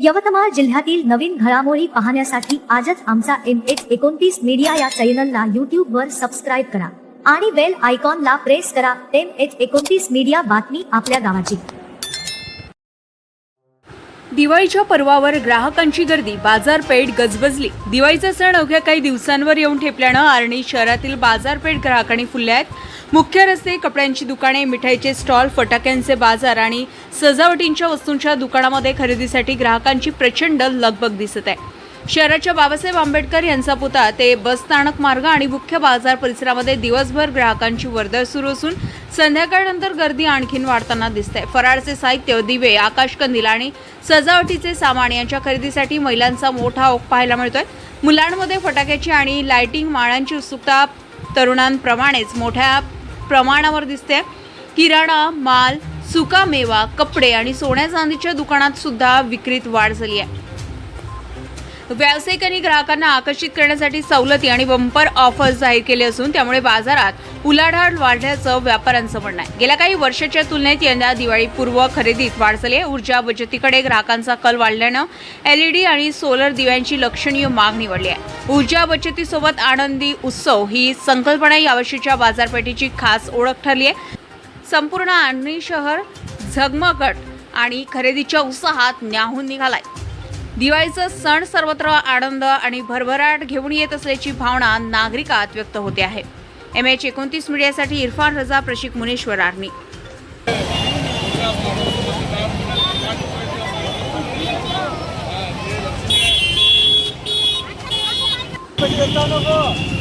यवतमाळ जिल्ह्यातील नवीन घडामोडी पाहण्यासाठी आजच आमचा एम एच एकोणतीस मीडिया या चॅनलला यूट्यूबवर सबस्क्राईब करा आणि बेल आयकॉनला प्रेस करा. एम एच एकोणतीस मीडिया बातमी आपल्या गावाची. दिवाळीच्या पर्वावर ग्राहकांची गर्दी बाजारपेठ गजबजली. दिवाळीचा सण अवघ्या काही दिवसांवर येऊन ठेपल्यानं आर्णी शहरातील बाजारपेठ ग्राहकांनी फुलल्या आहेत. मुख्य रस्ते कपड्यांची दुकाने मिठाईचे स्टॉल फटाक्यांचे बाजार आणि सजावटींच्या वस्तूंच्या दुकानामध्ये खरेदीसाठी ग्राहकांची प्रचंड लगबग दिसत आहे. शहराच्या बाबासाहेब आंबेडकर यांचा पुतळा ते बस स्थानक मार्ग आणि मुख्य बाजार परिसरामध्ये दिवसभर ग्राहकांची वर्दळ सुरू असून संध्याकाळनंतर गर्दी आणखीन वाढताना दिसते. फराळचे साहित्य दिवे आकाशकंदील आणि सजावटीचे सामान यांच्या खरेदीसाठी महिलांचा मोठा ओघ पाहायला मिळतोय. मुलांमध्ये फटाक्याची आणि लाइटिंग माळांची उत्सुकता तरुणांप्रमाणेच मोठ्या प्रमाणावर दिसते. किराणा माल सुका मेवा कपडे आणि सोन्या चांदीच्या दुकानात सुद्धा विक्रीत वाढ झाली आहे. व्यावसायिक आणि ग्राहकांना आकर्षित करण्यासाठी सवलती आणि बंपर ऑफर्स जाहीर केले असून त्यामुळे बाजारात उलाढाल वाढल्याचं व्यापाऱ्यांचं म्हणणं आहे. गेल्या काही वर्षाच्या तुलनेत यंदा दिवाळीपूर्व खरेदीत वाढ झाली आहे ऊर्जा बचतीकडे ग्राहकांचा कल वाढल्यानं एलईडी आणि सोलर दिव्यांची लक्षणीय मागणी वाढली आहे. ऊर्जा बचतीसोबत आनंदी उत्सव ही संकल्पना यावर्षीच्या बाजारपेठेची खास ओळख ठरली आहे. संपूर्ण आर्णी शहर झगमगट आणि खरेदीच्या उत्साहात न्याहून निघालाय. दिवाळीचा सण सर्वत्र आनंद आणि भरभराट घेऊन येत असल्याची भावना नागरिकात व्यक्त होते आहे. एम एच एकोणतीस मीडियासाठी इरफान रजा प्रशिक मुनेश्वर आर्मी. नको.